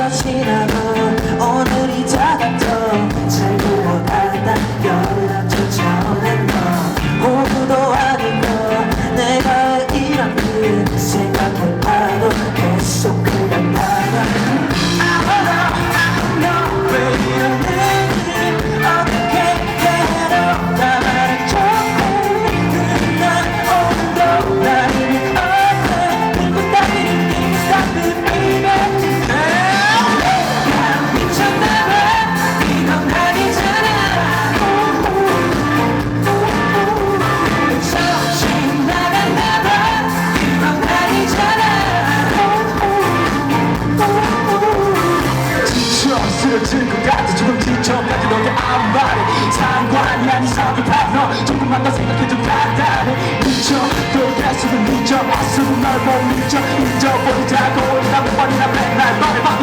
것이라고 말해. 상관이 아닌 성급한 너 조금만 더 생각해줘 간단해. 미쳐 또 다시는 미쳐. 애쓰고 널못 미쳐. 잊어버리자고. 나못 버리나 맨날 말해봐.